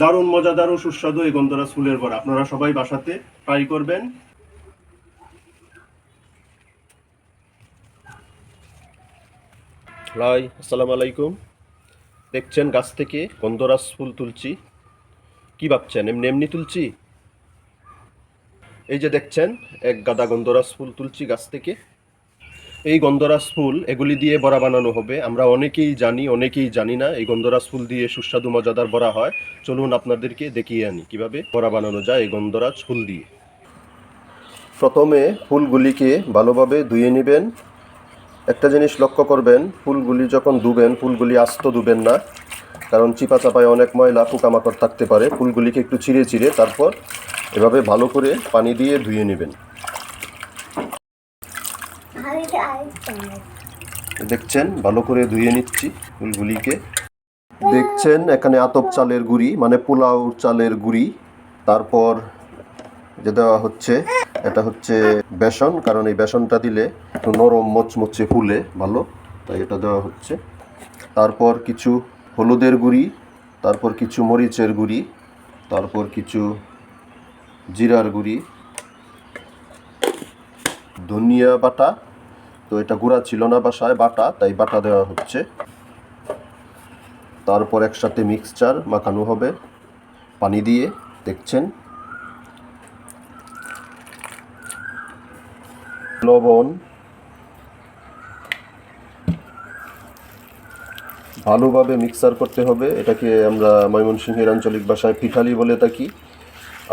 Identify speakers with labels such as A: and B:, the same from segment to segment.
A: দারুণ, মজাদার ও সুস্বাদু এই গন্ধরাজ ফুলের বড়া। আপনারা সবাই বাসাতে ট্রাই করবেন। হাই আসসালামু আলাইকুম। দেখছেন গাছ থেকে গন্ধরাজ ফুল তুলছি। কি ভাবছেন, এমনি এমনি তুলছি? এই যে দেখছেন, এক গাদা গন্ধরাজ ফুল তুলছি গাছ থেকে। এই গন্ধরাজ ফুল এগুলি দিয়ে বড়া বানানো হবে। আমরা অনেকেই জানি অনেকেই জানি না এই গন্ধরাজ ফুল দিয়ে সুস্বাদু, মজাদার বড়া হয়। চলুন আপনাদেরকে দেখিয়ে আনি কীভাবে বড়া বানানো যায় এই গন্ধরাজ ফুল দিয়ে। প্রথমে ফুলগুলিকে ভালোভাবে ধুয়ে নেবেন। একটা জিনিস লক্ষ্য করবেন, ফুলগুলি যখন ধুবেন, ফুলগুলি আস্ত ধুবেন না, কারণ চিপা চাপায় অনেক ময়লা, পোকামাকড় থাকতে পারে। ফুলগুলিকে একটু চিড়ে চিড়ে তারপর এভাবে ভালো করে পানি দিয়ে ধুয়ে নেবেন। দেখছেন, ভালো করে ধুয়ে নিচ্ছি ফুলগুলিকে। দেখছেন, এখানে আতপ চালের গুঁড়ি মানে পোলাও চালের গুঁড়ি। তারপর যে দেওয়া হচ্ছে, এটা হচ্ছে বেসন, কারণ এই বেসনটা দিলে একটু নরম মচমচে ফুলে ভালো, তাই এটা দেওয়া হচ্ছে। তারপর কিছু হলুদের গুঁড়ি, তারপর কিছু মরিচের গুঁড়ি, তারপর কিছু জিরার গুঁড়ি, ধনিয়া বাটা তো এটা গুঁড়া ছিল না বাসায়, বাটা, তাই বাটা দেওয়া হচ্ছে। তারপর একসাথে মিক্সচার মাখানো হবে, পানি দিয়ে, দেখছেন? লবণ, ভালোভাবে মিক্সার করতে হবে। এটাকে আমরা ময়মনসিংহের আঞ্চলিক ভাষায় পিঠালি বলে থাকি।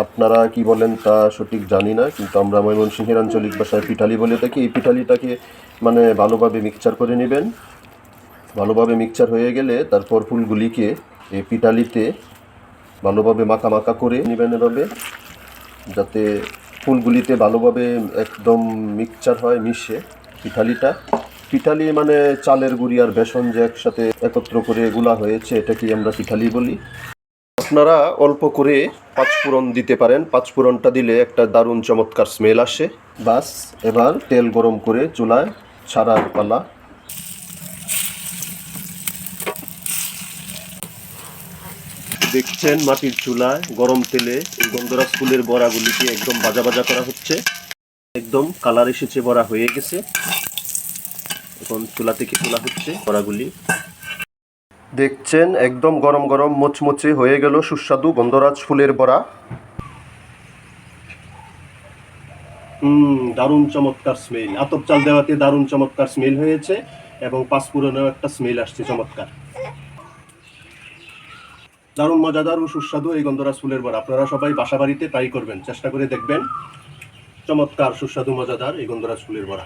A: আপনারা কি বলেন তা সঠিক জানি না, কিন্তু আমরা ময়মনসিংহের আঞ্চলিক ভাষায় পিঠালি বলে থাকি। এই পিঠালিটাকে মানে ভালোভাবে মিক্সচার করে নেবেন। ভালোভাবে মিক্সচার হয়ে গেলে তারপর ফুলগুলিকে এই পিঠালিতে ভালোভাবে মাখা মাখা করে নেবেন এভাবে, যাতে ফুলগুলিতে ভালোভাবে একদম মিক্সচার হয়, মিশে পিঠালিটা। পিঠালি মানে চালের গুঁড়ি আর বেসন যে একসাথে একত্র করে গুলা হয়েছে এটাকে আমরা পিঠালি বলি। আপনারা অল্প করে পাঁচফোড়ন দিতে পারেন। পাঁচফোড়নটা দিলে একটা দারুণ চমৎকার স্মেল আসে। বাস, এবার তেল গরম করে চুলায় ছাড়ার পালা। দেখছেন মাটির চুলায় গরম তেলে গন্ধরাজ ফুলের বড়াগুলিকে একদম বাজা ভাজা করা হচ্ছে। একদম কালার এসেছে, বড়া হয়ে গেছে। এখন চুলা থেকে তোলা হচ্ছে বড়াগুলি। দেখছেন, একদম গরম গরম মোচমোচে হয়ে গেল সুস্বাদু গন্ধরাজ ফুলের বড়া। হুম দারুণ চমৎকার স্মেল আতপ চাল দেওয়াতে দারুণ চমৎকার স্মেল হয়েছে এবং পাঁচপুরনেও একটা স্মেল আসছে চমৎকার। দারুণ মজাদার ও সুস্বাদু এই গন্ধরাজ ফুলের বড়া। আপনারা সবাই বাসা বাড়িতে করবেন, চেষ্টা করে দেখবেন। চমৎকার, সুস্বাদু, মজাদার এই গন্ধরাজ ফুলের বড়া।